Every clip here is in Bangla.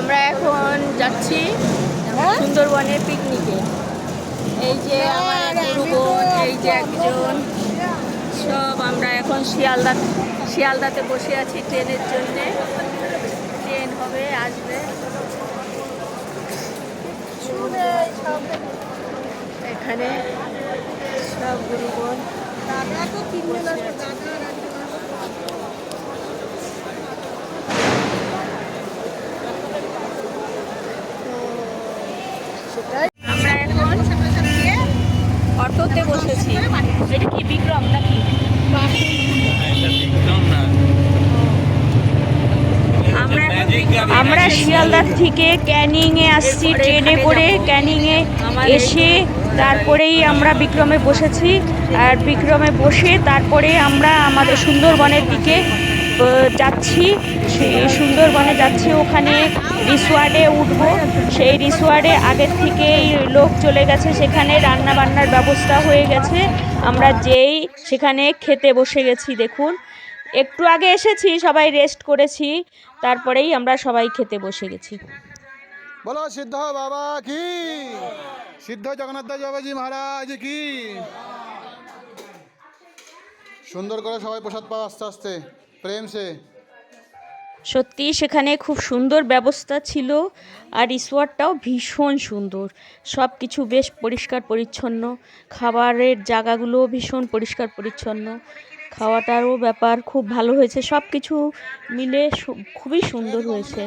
আমরা এখন যাচ্ছি সুন্দরবনে পিকনিকে। এই যে আমার বোন এই যে একজন। সব আমরা এখন শিয়ালদা শিয়ালদাতে বসে আছি ট্রেনের জন্যে। ট্রেন হবে আসবে। এখানে সব গুরু বোন আমরা অটোতে বসেছি। এটা কি বিক্রম নাকি? আমরা আমরা শিয়ালদার থেকে ক্যানিংয়ে আসছি ট্রেনে করে ক্যানিংয়ে এসে তারপরেই আমরা বিক্রমে বসেছি। আর বিক্রমে বসে তারপরে আমরা আমাদের সুন্দরবনের দিকে যাচ্ছি। সুন্দরবনে যাচ্ছি। ওখানে রিসোয়ার্টে উঠবো। সেই রিসোয়ার্টে আগের থেকেই লোক চলে গেছে। সেখানে রান্না বান্নার ব্যবস্থা হয়ে গেছে। আমরা যেই সেখানে খেতে বসে গেছি, দেখুন। একটু আগে এসেছি, সবাই রেস্ট করেছি। তারপরেই আমরা সবাই খেতে বসে গেছি। বলো, সিদ্ধ বাবা, কি? সিদ্ধ জগন্নাথ দাস বাবাজি মহারাজ, কি? সুন্দর করে সবাই প্রসাদ পাও আস্তে আস্তে। সত্যি, সেখানে খুব সুন্দর ব্যবস্থা ছিল আর রিসোর্টটাও ভীষণ সুন্দর। সব কিছু বেশ পরিষ্কার পরিচ্ছন্ন, খাবারের জায়গাগুলো ভীষণ পরিষ্কার পরিচ্ছন্ন, খাওয়াটারও ব্যাপার খুব ভালো হয়েছে, সব কিছু মিলে খুবই সুন্দর হয়েছে।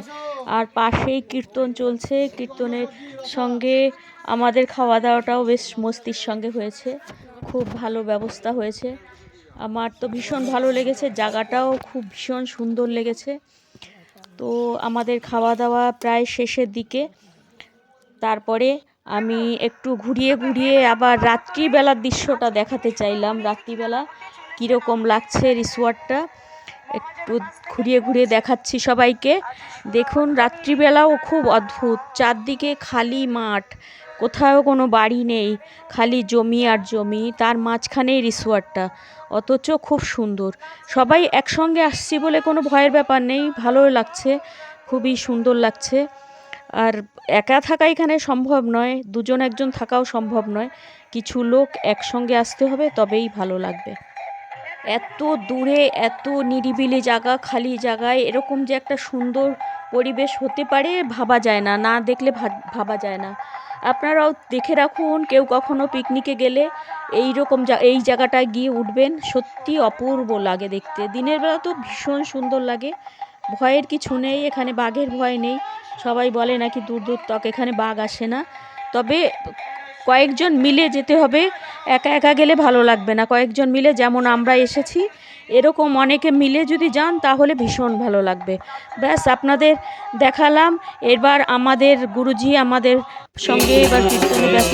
আর পাশেই কীর্তন চলছে, কীর্তনের সঙ্গে আমাদের খাওয়া দাওয়াটাও বেশ মস্তির সঙ্গে হয়েছে, খুব ভালো ব্যবস্থা হয়েছে। আমার তো ভীষণ ভালো লেগেছে, জায়গাটাও খুব ভীষণ সুন্দর লেগেছে। তো আমাদের খাওয়া দাওয়া প্রায় শেষের দিকে। তারপরে আমি একটু ঘুরিয়ে ঘুরিয়ে আবার রাত্রিবেলার দৃশ্যটা দেখাতে চাইলাম। রাত্রিবেলা কীরকম লাগছে রিসোর্টটা একটু ঘুরিয়ে ঘুরিয়ে দেখাচ্ছি সবাইকে। দেখুন, রাত্রিবেলাও খুব অদ্ভুত, চারদিকে খালি মাঠ। কোথাও কোনো বাড়ি নেই, খালি জমি আর জমি, তার মাঝখানেই রিসোর্টটা অথচ খুব সুন্দর। সবাই একসঙ্গে আসছি বলে কোনো ভয়ের ব্যাপার নেই ভালো লাগছে, খুবই সুন্দর লাগছে। আর একা থাকা এখানে সম্ভব নয়, দুজন একজন থাকাও সম্ভব নয়। কিছু লোক একসঙ্গে আসতে হবে, তবেই ভালো লাগবে। এত দূরে, এত নিরিবিলি জায়গা, খালি জায়গায়, এরকম যে একটা সুন্দর পরিবেশ হতে পারে, ভাবা যায় না। না দেখলে ভাবা যায় না। আপনারাও দেখে রাখুন, কেউ কখনো পিকনিকে গেলে এই রকম এই জায়গাটায় গিয়ে উঠবেন। সত্যি অপূর্ব লাগে দেখতে। দিনের বেলা তো ভীষণ সুন্দর লাগে। ভয়ের কিছু নেই, এখানে বাঘের ভয় নেই। সবাই বলে নাকি দূর দূর তক এখানে বাঘ আসে না। তবে কয়েকজন মিলে যেতে হবে। একা একা গেলে ভালো লাগবে না। কয়েকজন মিলে যেমন আমরা এসেছি, এরকম অনেকে মিলে যদি যান তাহলে ভীষণ ভালো লাগবে। ব্যাস, আপনাদের দেখালাম। এবার আমাদের গুরুজি আমাদের সঙ্গে এবার কীর্তনে ব্যস্ত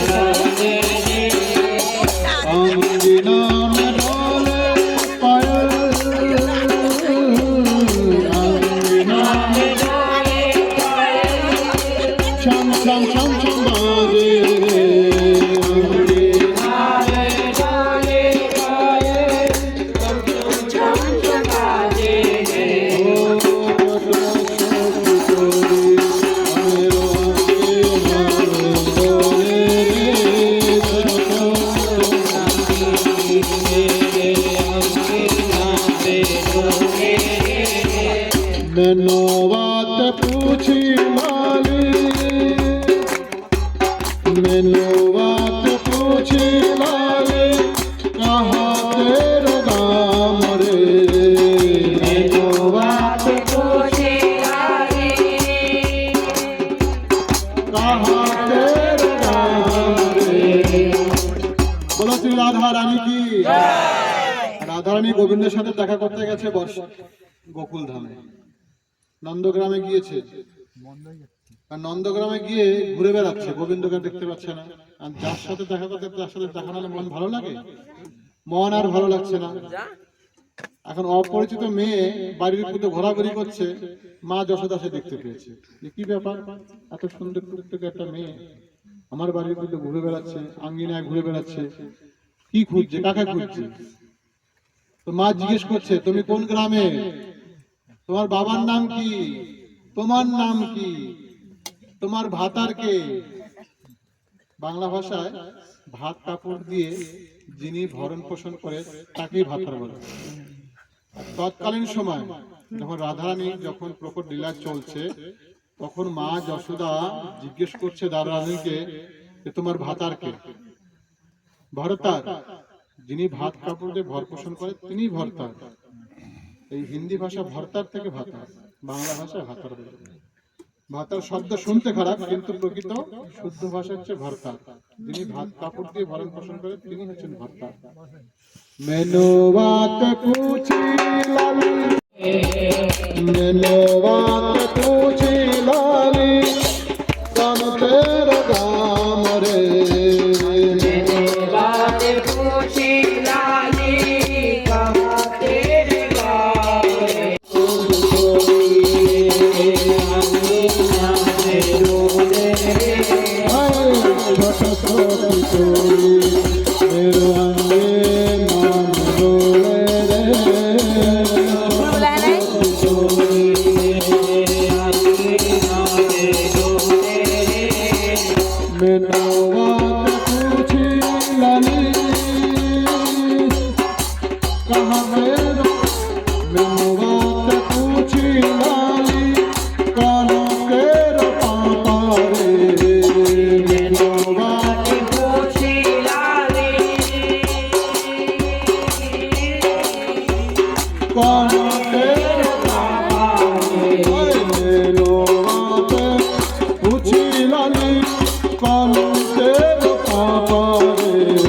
বলো শ্রী রাধা রানী কি রাধা রানী গোবিন্দের সাথে দেখা করতে গেছে বর্ষ গোকুল ধামে নন্দগ্রামে গিয়েছে। আর নন্দগ্রামে গিয়ে ঘুরে বেড়াচ্ছে গোবিন্দকে দেখতে পাচ্ছে না। আর যার সাথে দেখা করতে তার সাথে দেখা মন ভালো লাগে? মন আর ভালো লাগছে না। এখন অপরিচিত মেয়ে বাড়ির মধ্যে ঘোরাঘুরি করছে, মা যশোদা সে দেখতে পেয়েছে। যে কি ব্যাপার? এত সুন্দর টুকটুকে একটা মেয়ে আমার বাড়ির মধ্যে ঘুরে বেড়াচ্ছে, আঙ্গিনায় ঘুরে বেড়াচ্ছে। কি খুঁজছে? কাকে খুঁজছে? তো মা জিজ্ঞেস করছে, তুমি কোন গ্রামে? তোমার বাবার নাম কি? তোমার নাম কি? তোমার ভাতার কে? বাংলা ভাষায় ভাত কাপড় দিয়ে যিনি ভরণ পোষণ করে, তাকেই ভাতার বলে। তৎকালীন সময় যখন রাধারানী যখন প্রকট লীলা চলছে, তখন মা যশোদা জিজ্ঞেস করছে রাধারানীকে যে তোমার ভাতারকে ভরতার। যিনি ভাত কাপড় দিয়ে ভর পোষণ করে, তিনি ভরতার। এই হিন্দি ভাষা ভরতার থেকে ভাতার, বাংলা ভাষায় ভাতার বলে। ভাতার শব্দ শুনতে খারাপ, কিন্তু প্রকৃত শুদ্ধ ভাষা হচ্ছে ভর্তা যিনি ভাত, কাপড় দিয়ে ভরণ পোষণ করে তিনি হচ্ছেন ভর্তা মেনু বাত পুছি লালি। মেনু বাত পুছি লালি। রে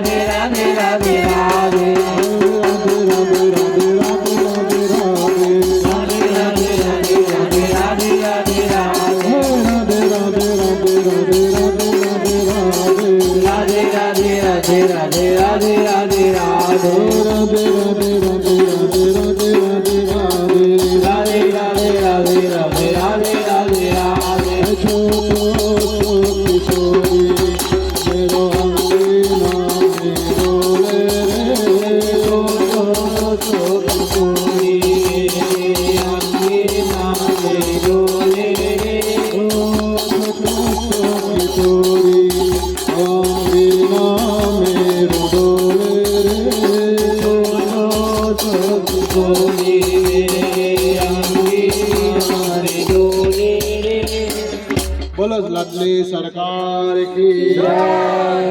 बोलो लाडली सरकार की जय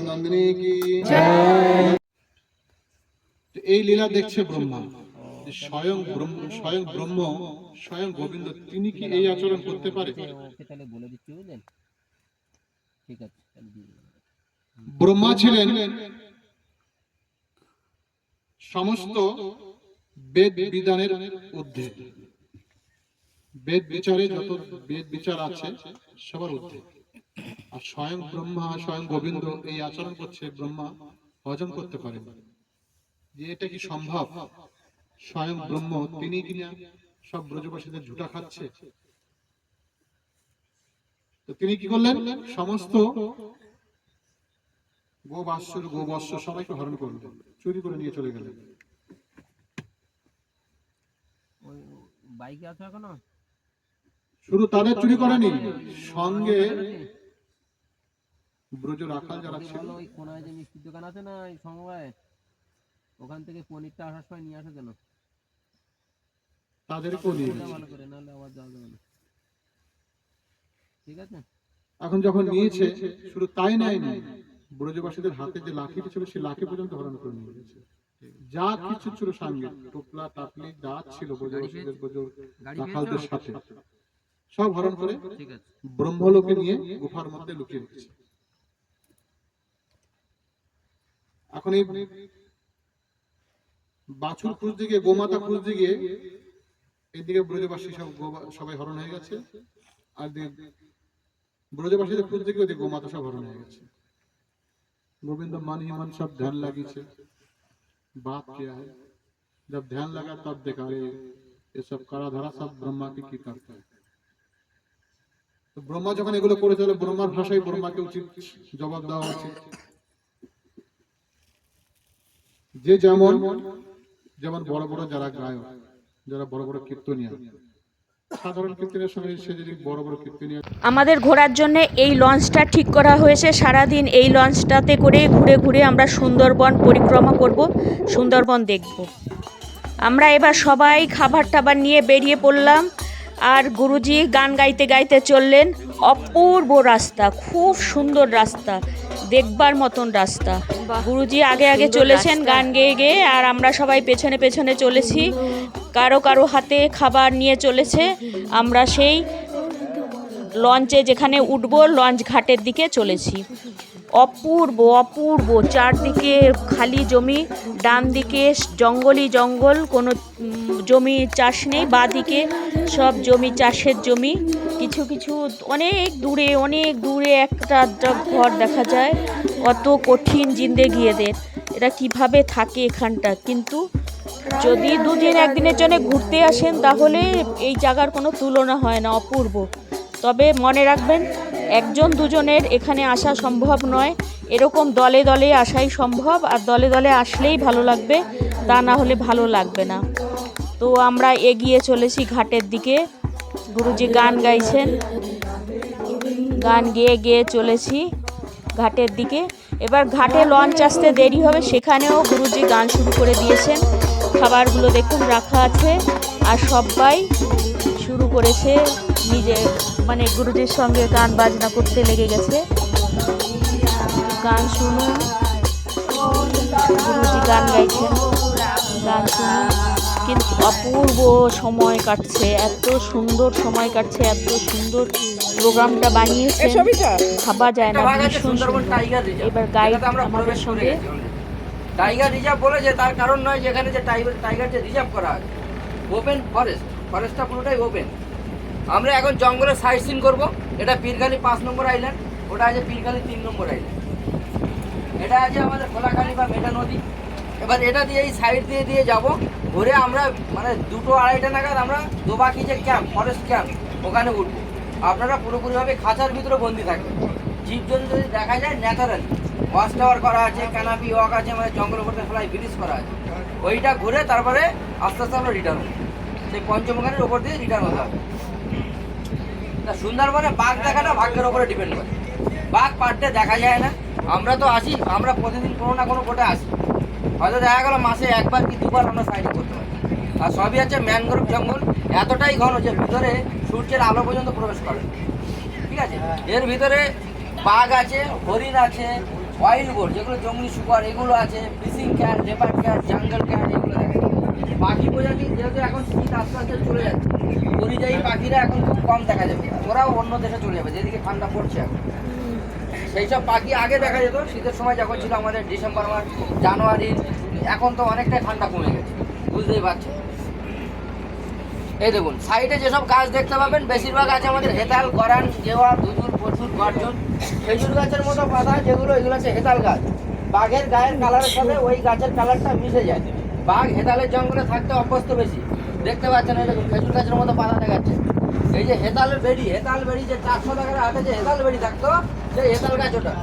नंदिनी की जय এই লীলা দেখছে ব্রহ্মা যে স্বয়ং ব্রহ্ম স্বয়ং ব্রহ্ম স্বয়ং গোবিন্দ তিনি কি এই আচরণ করতে পারে ওকে তাহলে সমস্ত বেদ বিধানের ঊর্ধ্বে। বেদ বিচারে যত বেদ বিচার আছে সবার ঊর্ধ্বে। আর স্বয়ং ব্রহ্মা স্বয়ং গোবিন্দ এই আচরণ করছে ব্রহ্মা হজম করতে পারে যে এটা কি সম্ভব? স্বয়ং ব্রহ্ম তিনি কিনা সব ব্রজবাসীদের ঝুটা খাচ্ছে। তো তিনি কি করলেন? সমস্ত গোবাস্যর গোবৎস সবাইকে হরণ করলেন। চুরি করে নিয়ে চলে গেলেন। বাইকে আছো এখনও? শুধু তাদের চুরি করেনি সঙ্গে ব্রজ রাখাল যারা ছিল। ওই কোনায় যে মিষ্টির দোকান আছে না এই সমবায় ওখান থেকে পনিরটা আসার সময় নিয়ে আসো কেন? তাদেরকেও নিয়ে ভালো করে নাহলে আবার যাওয়া যাবে না। ঠিক আছে? এখন যখন নিয়েছে শুধু তাই নেয়নি। ব্রজবাসীদের হাতে যে লাঠিটি ছিল সেই লাঠি পর্যন্ত হরণ করে নিয়ে গেছে। যা কিছু ছিল সঙ্গে টোপলা টাকলি যা ছিল ব্রজবাসীদের ব্রজ রাখালদের সাথে। সব হরণ করে ব্রহ্মলোকে নিয়ে গুফার মধ্যে লুকিয়ে রেখেছে। এখন এই বাছুর খুঁজতে গিয়ে গোমাতা খুঁজতে গিয়ে এইদিকে ব্রজবাসী সব সবাই হরণ হয়ে গেছে। আর ব্রজবাসীদের খুঁজতে গিয়ে ওদিকে গোমাতা সব হরণ হয়ে গেছে। गोविंद मन ही मन सब ध्यान लगी से बात किया है जब ध्यान लगा तब देखा रे ये सब करा धरा सब ब्रह्मा की की करता है তো ব্রহ্মা যখন এগুলো করেছে তাহলে ব্রহ্মার ভাষায় ব্রহ্মাকে উচিত জবাব দেওয়া উচিত যে যেমন যেমন বড় বড় যারা গায়ক যারা বড় বড় কীর্তনিয়া সাধারণ কীর্তনের সঙ্গে সে যদি বড় বড় কীর্তনিয়া আমাদের ঘোরার জন্য এই লঞ্চটা ঠিক করা হয়েছে। সারাদিন এই লঞ্চটাতে করে ঘুরে ঘুরে আমরা সুন্দরবন পরিক্রমা করব সুন্দরবন দেখব। আমরা এবার সবাই খাবার টাবার নিয়ে বেরিয়ে পড়লাম আর গুরুজি গান গাইতে গাইতে চললেন। অপূর্ব রাস্তা খুব সুন্দর রাস্তা দেখবার মতন রাস্তা। গুরুজি আগে আগে চলেছেন গান গেয়ে গেয়ে আর আমরা সবাই পেছনে পেছনে চলেছি। কারও কারও হাতে খাবার নিয়ে চলেছে। আমরা সেই লঞ্চে যেখানে উঠব, লঞ্চ ঘাটের দিকে চলেছি। অপূর্ব অপূর্ব, চারদিকে খালি জমি ডান দিকে জঙ্গলই জঙ্গল, কোনো জমি চাষ নেই, বাদিকে সব জমি, চাষের জমি। কিছু কিছু অনেক দূরে অনেক দূরে একটা ঘর দেখা যায়। কত কঠিন জিন্দেগি এদের এরা কীভাবে থাকে এখানটা। কিন্তু যদি দুদিন একদিনের জন্য ঘুরতে আসেন, তাহলে এই জায়গার কোনো তুলনা হয় না, অপূর্ব। তবে মনে রাখবেন, একজন দুজনের এখানে আসা সম্ভব নয়। এরকম দলে দলে আসাই সম্ভব, আর দলে দলে আসলেই ভালো লাগবে, তা না হলে ভালো লাগবে না। তো আমরা এগিয়ে চলেছি ঘাটের দিকে। গুরুজি গান গাইছেন। গান গেয়ে গেয়ে চলেছি। ঘাটের দিকে। এবার ঘাটে লঞ্চ আসতে দেরি হবে, সেখানেও গুরুজি গান শুরু করে দিয়েছেন। খাবারগুলো দেখুন, রাখা আছে। আর সবাই শুরু করেছে নিজে মানে গুরুজির সঙ্গে গান বাজনা করতে লেগে গেছে। গান শুনুন। গুরুজি গান গাইছেন। গান শুনুন। কিন্তু অপূর্ব সময় কাটছে এত সুন্দর সময় কাটছে এত সুন্দর প্রোগ্রামটা বানিয়েছেন। ভাবা যায় না ভীষণ সুন্দরবন টাইগার রিজার্ভ। এবার গাইড আমরা আমাদের সঙ্গে টাইগার রিজার্ভ বলেছে তার কারণ নয় যেখানে যে টাইগার টাইগার যে রিজার্ভ করা আছে ওপেন ফরেস্ট ফরেস্টটা পুরোটাই ওপেন আমরা এখন জঙ্গলের সাইড সিন করব। এটা পীরখালি পাঁচ নম্বর আইল্যান্ড ওটা আছে পীরখালি তিন নম্বর আইল্যান্ড এটা আছে আমাদের খোলাখালি বা মেটা নদী। এবার এটা দিয়ে এই সাইড দিয়ে দিয়ে যাব। ঘুরে আমরা মানে দুটো আড়াইটা নাগাদ আমরা দোবাকি যে ক্যাম্প ফরেস্ট ক্যাম্প ওখানে উঠবো। আপনারা পুরোপুরিভাবে খাঁচার ভিতরে বন্দি থাকবেন। জীবজন্তু যদি দেখা যায়, ন্যাচারালি। ওয়াশ টাওয়ার করা আছে ক্যানাপি ওয়াক আছে মানে জঙ্গল করতে ফ্লাই ব্রিজ করা আছে। ওইটা ঘুরে তারপরে আস্তে আস্তে আমরা রিটার্ন সেই পঞ্চমুখানের ওপর দিয়ে রিটার্ন হতে হবে। তা সুন্দরবনে বাঘ দেখাটা ভাগ্যের ওপরে ডিপেন্ড করে। বাঘ পার ডে দেখা যায় না। আমরা তো আসি, আমরা প্রতিদিন কোনো না কোনো কোটে আসি। হয়তো দেখা গেল মাসে একবার কি দুবার আমরা সাইডিং করতে পারি। আর সবই আছে ম্যানগ্রোভ জঙ্গল। এতটাই ঘন যে ভিতরে সূর্যের আলো পর্যন্ত প্রবেশ করে। ঠিক আছে? এর ভিতরে বাঘ আছে হরিণ আছে ওয়াইল্ড বোর্ড যেগুলো জঙ্গলি শুকর এগুলো আছে fishing cat leopard cat jungle cat এগুলো দেখা যায়। পাখি প্রজাতি যেহেতু এখন শীত আস্তে আস্তে চলে যাচ্ছে পরিযায়ী পাখিরা এখন খুব কম দেখা যাবে। ওরাও অন্য দেশে চলে যাবে যেদিকে ঠান্ডা পড়ছে এখন। সেই সব পাখি আগে দেখা যেত, শীতের সময় যখন ছিল আমাদের ডিসেম্বর মাস, জানুয়ারি, এখন তো অনেকটাই ঠান্ডা কমে গেছে, বুঝতেই পারছেন? এই দেখুন, সাইডে যেসব গাছ দেখতে পাবেন, বেশিরভাগ আছে আমাদের হেতাল, গরান গেওয়া দুজুর প্রচুর গর্জন। খেজুর গাছের মতো পাতা, যেগুলো, এগুলো হচ্ছে হেতাল গাছ। বাঘের গায়ের কালারের সাথে ওই গাছের কালারটা মিশে যায়। বাঘ হেতালের জঙ্গলে থাকতে অভ্যস্ত বেশি। দেখতে পাচ্ছেন, এই দেখুন, খেজুর গাছের মতো পাতা দেখাচ্ছে। এই যে হেতালের বেড়ি, হেতাল বেড়ি যে চারশো টাকার যে হেতাল বেড়ি থাকতো, সেই হেতাল গাছ ওটা।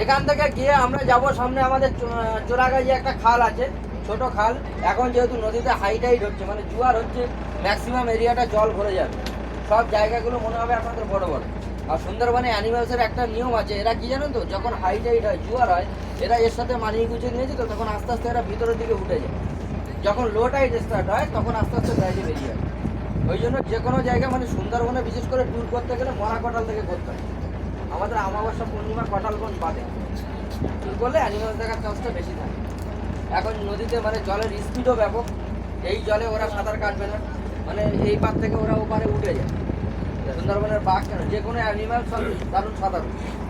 এখান থেকে গিয়ে আমরা যাব সামনে আমাদের চো- চোরাগাজি একটা খাল আছে, ছোট খাল। এখন যেহেতু নদীতে হাই টাইড হচ্ছে মানে জোয়ার হচ্ছে ম্যাক্সিমাম এরিয়াটা জল ভরে যাবে। সব জায়গাগুলো মনে হবে আপনাদের বড় বড়। আর সুন্দরবনে অ্যানিমেলসের একটা নিয়ম আছে, এরা কি জানেন তো, যখন হাই টাইড হয়, জোয়ার হয়, এরা এর সাথে মানিয়ে গুছিয়ে নিয়ে যেত, তখন আস্তে আস্তে এরা ভিতরের দিকে উঠে যায়। যখন লো টাইড স্টার্ট হয়, তখন আস্তে আস্তে বাইরে বেরিয়ে আসে। ওই জন্য যে কোনো জায়গা মানে সুন্দরবনে বিশেষ করে ট্যুর করতে গেলে মরা কটাল থেকে করতে হয়। আমাদের আমাবস্যা পূর্ণিমা কটালগঞ্জ বাদে। ট্যুর করলে অ্যানিমাল দেখার চান্সটা বেশি থাকে। এখন নদীতে মানে জলের স্পিডও ব্যাপক। এই জলে ওরা সাঁতার কাটবে না। মানে এই পার থেকে ওরা ওপারে উঠে যায়। সুন্দরবনের বাঘ কেন? যে কোনো অ্যানিমাল সব দারুণ সাঁতার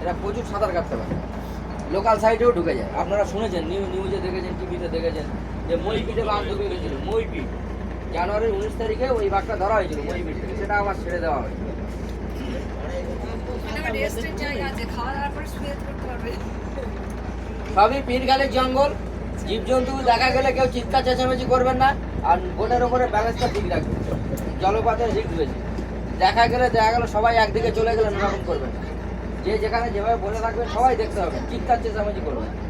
এরা প্রচুর সাঁতার কাটতে পারে। লোকাল সাইডেও ঢুকে যায়। আপনারা শুনেছেন নিউ নিউজে দেখেছেন টিভিতে দেখেছেন। যে মইপিটে বাঘ ঢুকে গেছিল মইপিট জানুয়ারির উনিশ তারিখে ওই বাঘটা ধরা হয়েছিল মইপিট সেটা আবার ছেড়ে দেওয়া হয়েছে। সবই পীরগালের জঙ্গল। জীবজন্তু দেখা গেলে কেউ চিৎকার চেঁচামেচি করবেন না আর বোটের ওপরে ব্যালেন্সটা ঠিক রাখবেন। জলপাতের রিস্ক বেশি। দেখা গেলে দেখা গেলো সবাই একদিকে চলে গেলে এরকম করবেন। যে যেখানে যেভাবে বলে রাখবেন সবাই দেখতে হবে। চিৎকার চেঁচামেচি করবেন। না।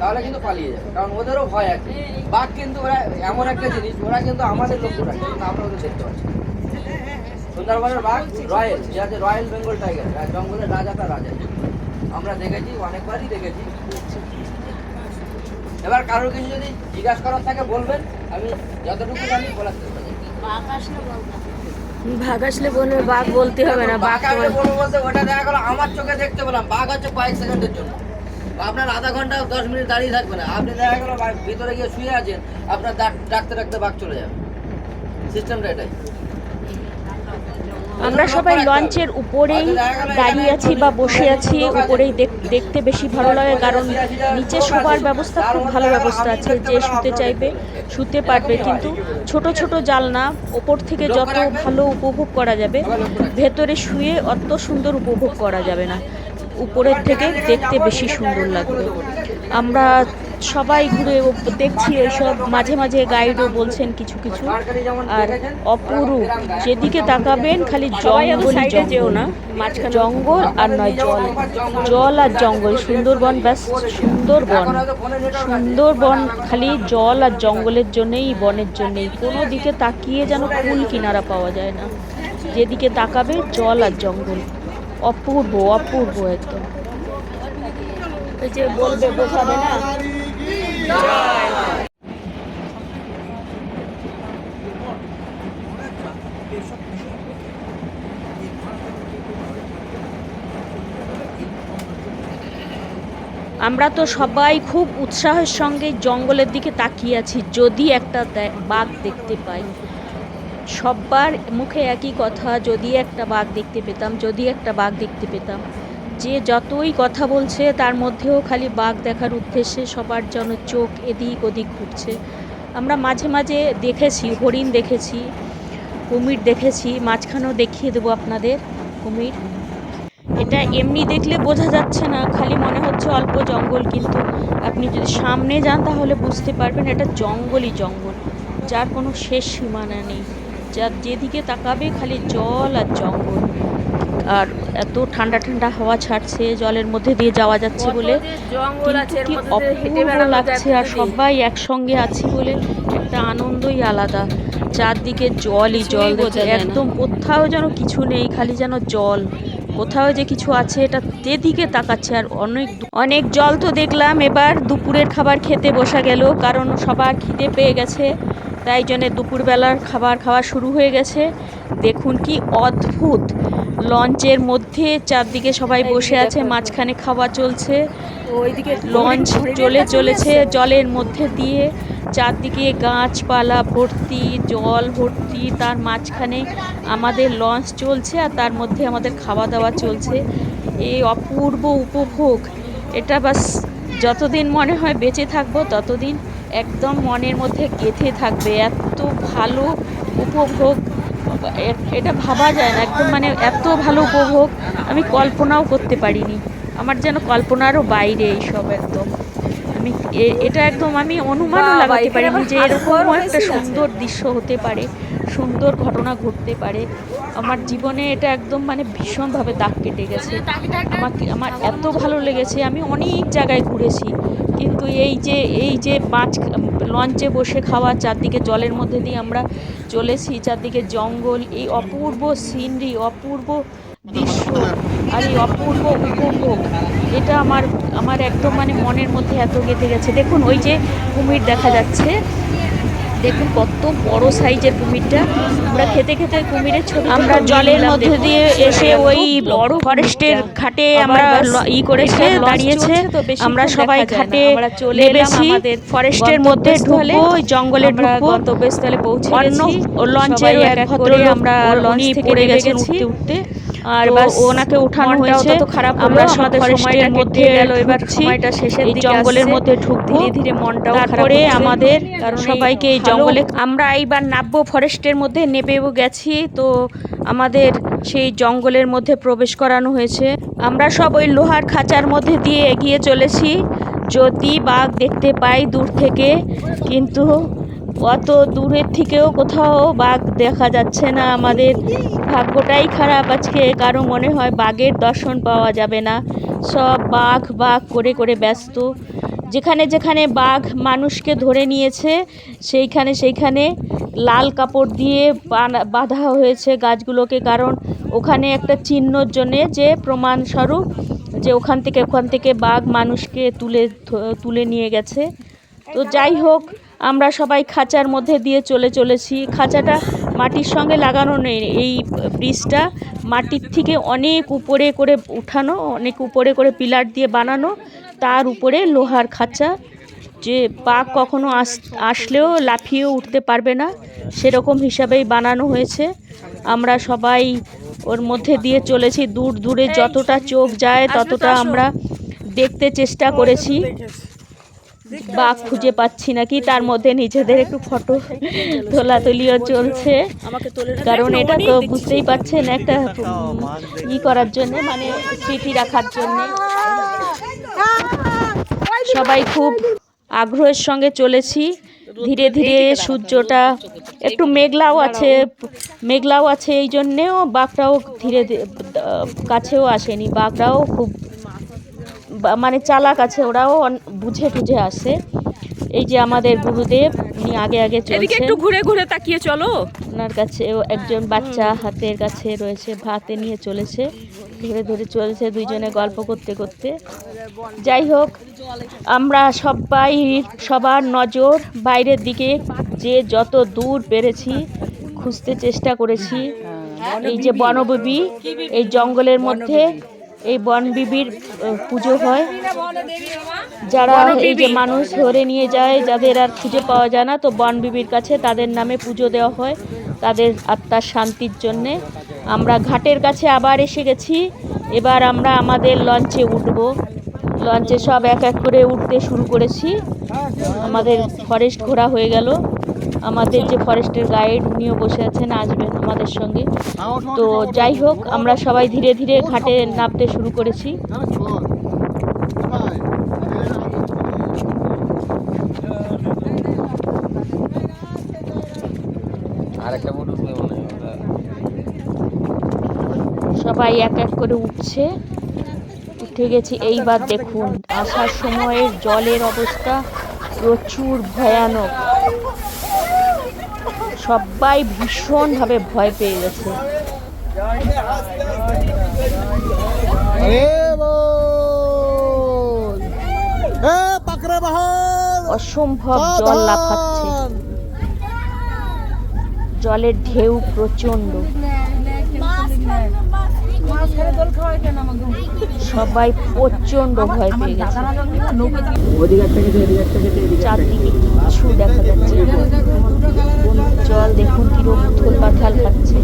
তাহলে কিন্তু পালিয়ে যাবে। কারণ ওদেরও ভয় আছে। বাঘ কিন্তু ওরা এমন একটা জিনিস ওরা কিন্তু আমাদের লক্ষ্য রাখে। কিন্তু আমরা ওদের দেখতে পাচ্ছি সুন্দরবনের বাঘ রয়্যাল যে আছে রয়্যাল বেঙ্গল টাইগার। জঙ্গলের রাজা তার রাজা। আমরা দেখেছি অনেকবারই দেখেছি। এবার কারোর কিছু যদি জিজ্ঞাসা করার থাকে বলবেন আমি যতটুকু জানি বলার চেষ্টা করব। বাঘ আসলে বলবে বাঘ বলতে হবে না বাঘ বলব বলতে ওটা দেখা গেলো আমার চোখে দেখতে পেলাম। বাঘ হচ্ছে কয়েক সেকেন্ডের জন্য। আপনার আধা ঘণ্টা দশ মিনিট দাঁড়িয়ে থাকবে না। আপনি দেখা গেলো ভিতরে গিয়ে শুয়ে আছেন আপনার ডাক- ডাকতে ডাকতে বাঘ চলে যাবে। সিস্টেমটা এটাই। আমরা সবাই লঞ্চের উপরেই দাঁড়িয়ে আছি বা বসে আছি উপরেই দেখতে বেশি ভালো লাগে কারণ নিচে শোবার ব্যবস্থা খুব ভালো ব্যবস্থা আছে যে শুতে চাইবে শুতে পারবে কিন্তু ছোট ছোট জালনা ওপর থেকে যত ভালো উপভোগ করা যাবে ভেতরে শুয়ে অত সুন্দর উপভোগ করা যাবে না। উপরের থেকে দেখতে বেশি সুন্দর লাগবে আমরা সবাই ঘুরে দেখছি এইসব মাঝে মাঝে গাইডও বলছেন কিছু কিছু। আর অপরূপ। যেদিকে তাকাবেন খালি জঙ্গল। যেও না মাঝখানে। জঙ্গল আর নয় জল। জল আর জঙ্গল সুন্দরবন ব্যাস সুন্দরবন। সুন্দরবন খালি জল আর জঙ্গলের জন্যেই বনের জন্যেই। কোনো দিকে তাকিয়ে যেন কুল কিনারা পাওয়া যায় না। যেদিকে তাকাবে জল আর জঙ্গল। অপূর্ব অপূর্ব একদম ওই যে বলবে বোঝাবে না? আমরা তো সবাই খুব উৎসাহের সঙ্গে জঙ্গলের দিকে তাকিয়ে আছি যদি একটা বাঘ দেখতে পাই। সব্বার মুখে একই কথা, যদি একটা বাঘ দেখতে পেতাম, যদি একটা বাঘ দেখতে পেতাম। যে যতই কথা বলছে, তার মধ্যেও খালি বাঘ দেখার উদ্দেশ্যে সবার যেন চোখ এদিক ওদিক ঘুরছে। আমরা মাঝে মাঝে দেখেছি, হরিণ দেখেছি, কুমির দেখেছি, মাঝখানেও দেখিয়ে দেবো আপনাদের কুমির। এটা এমনি দেখলে বোঝা যাচ্ছে না, খালি মনে হচ্ছে অল্প জঙ্গল, কিন্তু আপনি যদি সামনে যান তাহলে বুঝতে পারবেন এটা জঙ্গলই জঙ্গল, যার কোনো শেষ সীমানা নেই। যার যেদিকে তাকাবে খালি জল আর জঙ্গল। আর এত ঠান্ডা ঠান্ডা হাওয়া ছাড়ছে জলের মধ্যে দিয়ে যাওয়া যাচ্ছে বলে। যে কি অপূর্ব লাগছে আর সবাই একসঙ্গে আছি বলে একটা আনন্দই আলাদা। চারদিকে জলই জল। একদম কোথাও যেন কিছু নেই খালি যেন জল। কোথাও যে কিছু আছে এটা যেদিকে তাকাচ্ছে আর অনেক অনেক জল তো দেখলাম এবার দুপুরের খাবার খেতে বসা গেল কারণ সবার খিদে পেয়ে গেছে। তাই জন্যে দুপুরবেলার খাবার খাওয়া শুরু হয়ে গেছে। দেখুন কি অদ্ভুত! লঞ্চের মধ্যে চারদিকে সবাই বসে আছে মাঝখানে খাওয়া চলছে। ওইদিকে লঞ্চ চলে চলেছে। জলের মধ্যে দিয়ে। চারদিকে গাছপালা ভর্তি জল ভর্তি তার মাঝখানে আমাদের লঞ্চ চলছে আর তার মধ্যে আমাদের খাওয়া দাওয়া চলছে। এই অপূর্ব উপভোগ। এটা বাস যতদিন মনে হয় বেঁচে থাকব ততদিন একদম মনের মধ্যে গেঁথে থাকবে এত ভালো উপভোগ এটা ভাবা যায় না একদম মানে এত ভালো উপভোগ আমি কল্পনাও করতে পারিনি। আমার যেন কল্পনারও বাইরে এইসব একদম। আমি এটা একদম আমি অনুমানও লাগাতে পারিনি যে এরকম একটা সুন্দর দৃশ্য হতে পারে সুন্দর ঘটনা ঘটতে পারে। আমার জীবনে এটা একদম মানে ভীষণভাবে দাগ কেটে গেছে। আমাকে আমার এত ভালো লেগেছে আমি অনেক জায়গায় ঘুরেছি। কিন্তু এই যে এই যে মাছ লঞ্চে বসে খাওয়া, চারদিকে জলের মধ্যে দিয়ে আমরা চলেছি চারদিকে জঙ্গল, এই অপূর্ব সিনরি, অপূর্ব দৃশ্য আর এই অপূর্ব উপভোগ। এটা আমার আমার একদম মানে মনের মধ্যে এত গেঁথে গেছে। দেখুন, ওই যে কুমির দেখা যাচ্ছে। দেখুন কত বড় সাইজের কুমিরটা। আমরা খেতে খেতে কুমিরের ছবি আমরা জলের মধ্যে দিয়ে এসে ওই বড় ফরেস্টের ঘাটে আমরা ই করেছে দাঁড়িয়েছে। আমরা সবাই ঘাটে চলে এসেছি ফরেস্টের মধ্যে ঢুকবো ওই জঙ্গলে ঢুকবো। গন্তব্যস্থলে পৌঁছে অন্য লঞ্চের এক ভদ্র আমরা লঞ্চ থেকে পড়ে গেছেন উঠতে উঠতে। আর ওনাকে উঠানো হয়েছে। তো খারাপ আমরা সব ফরেস্টের মধ্যে গেল এবার সময়টা শেষের দিকে জঙ্গলের মধ্যে ঢুকবো। ধীরে ধীরে মনটাও তারপরে আমাদের কারণ সবাইকে এই জঙ্গলে আমরা এইবার নামবো ফরেস্টের মধ্যে নেবেও গেছি। তো আমাদের সেই জঙ্গলের মধ্যে প্রবেশ করানো হয়েছে। আমরা সব ওই লোহার খাঁচার মধ্যে দিয়ে এগিয়ে চলেছি। যদি বাঘ দেখতে পাই দূর থেকে কিন্তু অত দূরের থেকেও কোথাও বাঘ দেখা যাচ্ছে না। আমাদের ভাগ্যটাই খারাপ আজকে। কারও মনে হয় বাঘের দর্শন পাওয়া যাবে না। সব বাঘ বাঘ করে করে ব্যস্ত। যেখানে যেখানে বাঘ মানুষকে ধরে নিয়েছে, সেইখানে সেইখানে লাল কাপড় দিয়ে বাঁধা হয়েছে গাছগুলোকে। কারণ ওখানে একটা চিহ্নর জন্যে যে প্রমাণস্বরূপ যে ওখান থেকে ওখান থেকে বাঘ মানুষকে তুলে তুলে নিয়ে গেছে। তো যাই হোক আমরা সবাই খাঁচার মধ্যে দিয়ে চলে চলেছি। খাঁচাটা মাটির সঙ্গে লাগানো নেই। এই ব্রিজটা মাটির থেকে অনেক উপরে করে উঠানো অনেক উপরে করে পিলার দিয়ে বানানো। তার উপরে লোহার খাঁচা। যে বাঘ কখনো আস আসলেও লাফিয়েও উঠতে পারবে না। সেরকম হিসাবেই বানানো হয়েছে। আমরা সবাই ওর মধ্যে দিয়ে চলেছি। দূর দূরে যতটা চোখ যায় ততটা আমরা দেখতে চেষ্টা করেছি। বাঘ খুঁজে পাচ্ছি নাকি? তার মধ্যে নিজেদের একটু ফটো তোলাতুলিও চলছে। কারণ এটা তো বুঝতেই পারছেন একটা ই করার জন্য মানে স্মৃতি রাখার জন্য। সবাই খুব আগ্রহের সঙ্গে চলেছি। ধীরে ধীরে সূর্যটা একটু মেঘলাও আছে মেঘলাও আছে এই জন্যেও বাঘটাও ধীরে কাছেও আসেনি। বাঘটাও খুব মানে চালাক আছে ওরাও বুঝে টুঝে আসে। এই যে আমাদের গুরুদেব উনি আগে আগে চলছেন। একটু ঘুরে ঘুরে তাকিয়ে চলো। ওনার কাছে একজন বাচ্চা হাতের কাছে রয়েছে ভাতে নিয়ে চলেছে। ধরে ধরে চলছে দুইজনে গল্প করতে করতে। যাই হোক আমরা সবাই সবার নজর বাইরের দিকে যে যত দূর পেরেছি খুঁজতে চেষ্টা করেছি। এই যে বনবিবি এই জঙ্গলের মধ্যে এই বনবিবির পুজো হয়। যারা এই যে মানুষ ধরে নিয়ে যায় যাদের আর খুঁজে পাওয়া যায় না তো বনবিবির কাছে তাদের নামে পুজো দেওয়া হয় তাদের আত্মার শান্তির জন্যে। আমরা ঘাটের কাছে আবার এসে গেছি। এবার আমরা আমাদের লঞ্চে উঠব। লঞ্চে সব এক এক করে উঠতে শুরু করেছি। আমাদের ফরেস্ট ঘোরা হয়ে গেল। আমাদের যে ফরেস্টের গাইড উনিও বসে আছেন আসবেন আমাদের সঙ্গে। তো যাই হোক আমরা সবাই ধীরে ধীরে ঘাটে নামতে শুরু করেছি। সবাই এক এক করে উঠছে। উঠে গেছি এইবার দেখুন আসার সময়ের জলের অবস্থা প্রচুর ভয়ানক। সবাই ভীষণভাবে ভয় পেয়ে গেছে। অসম্ভব জল লাফাচ্ছে। জলের ঢেউ প্রচণ্ড সবাই প্রচণ্ড ভয় পেয়ে গেছে। চারদিকে দেখা যাচ্ছে। জল দেখুন কীরকম উথল পাথাল খাচ্ছে।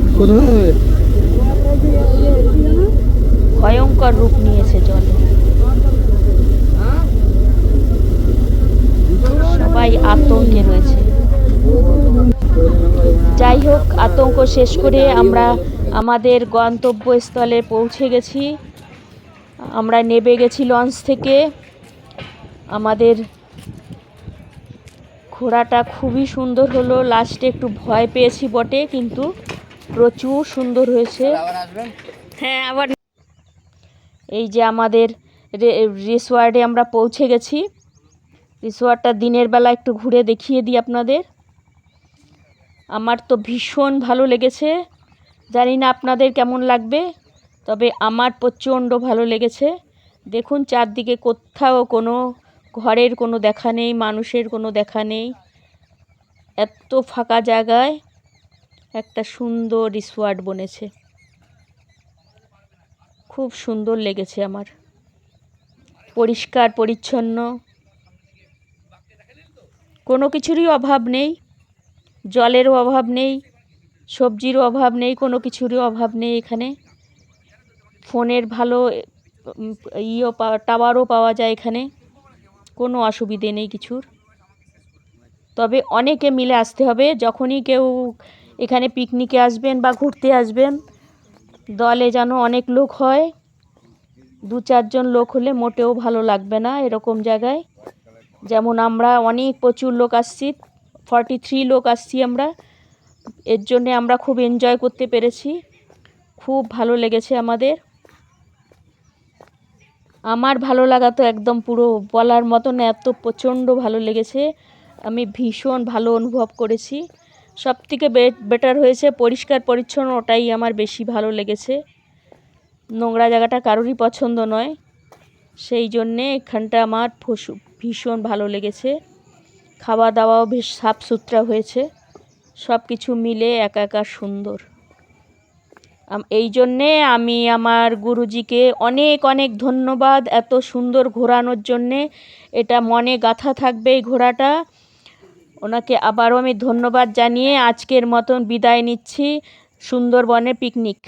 ভয়ঙ্কর রূপ নিয়েছে জলে। সবাই আতঙ্কে রয়েছে। যাই হোক আতঙ্ক শেষ করে আমরা আমাদের গন্তব্যস্থলে পৌঁছে গেছি। আমরা নেবে গেছি লঞ্চ থেকে। আমাদের ঘোড়াটা খুবই সুন্দর হলো। লাস্টে একটু ভয় পেয়েছি বটে, কিন্তু প্রচুর সুন্দর হয়েছে। হ্যাঁ আবার এই যে আমাদের রে- রিসোয়ার্টে আমরা পৌঁছে গেছি। রিসোয়ার্টটা দিনের বেলা একটু ঘুরে দেখিয়ে দিই আপনাদের। আমার তো ভীষণ ভালো লেগেছে। জানি না আপনাদের কেমন লাগবে, তবে আমার প্রচণ্ড ভালো লেগেছে। দেখুন চারদিকে কোথাও কোনো ঘরের কোনো দেখা নেই, মানুষের কোনো দেখা নেই। এত ফাঁকা জায়গায় একটা সুন্দর রিসোয়ার্ট বনেছে। খুব সুন্দর লেগেছে আমার। পরিষ্কার, পরিচ্ছন্ন। কোনো কিছুরই অভাব নেই। জলেরও অভাব নেই। সবজিরও অভাব নেই। কোনো কিছুরই অভাব নেই এখানে। ফোনের ভালো পাওয়া টাওয়ারও পাওয়া যায় এখানে। কোনো অসুবিধে নেই কিছুর। তবে অনেকে মিলে আসতে হবে, যখনই কেউ এখানে পিকনিকে আসবেন বা ঘুরতে আসবেন, দলে যেন অনেক লোক হয়, দু চারজন লোক হলে মোটেও ভালো লাগবে না এরকম জায়গায়। যেমন আমরা অনেক প্রচুর লোক আসছি ফর্টি থ্রি লোক আসছি আমরা, এর জন্যে আমরা খুব এনজয় করতে পেরেছি। খুব ভালো লেগেছে আমাদের। আমার ভালো লাগা তো একদম পুরো বলার মতন এত প্রচণ্ড ভালো লেগেছে। আমি ভীষণ ভালো অনুভব করেছি। সব থেকে বেটার হয়েছে পরিষ্কার পরিচ্ছন্ন, ওটাই আমার বেশি ভালো লেগেছে। নোংরা জায়গাটা কারোরই পছন্দ নয়। সেই জন্যে এখানটা আমার ভীষণ ভালো লেগেছে। খাওয়া দাওয়াও বেশ সাফ সুতরা হয়েছে। সব কিছু মিলে একা একা সুন্দর। এই জন্যে আমি আমার গুরুজিকে অনেক অনেক ধন্যবাদ এত সুন্দর ঘোরানোর জন্যে। এটা মনে গাঁথা থাকবে এই ঘোড়াটা। ওনাকে আবারও আমি ধন্যবাদ জানিয়ে আজকের মতন বিদায় নিচ্ছি। সুন্দরবনে পিকনিক।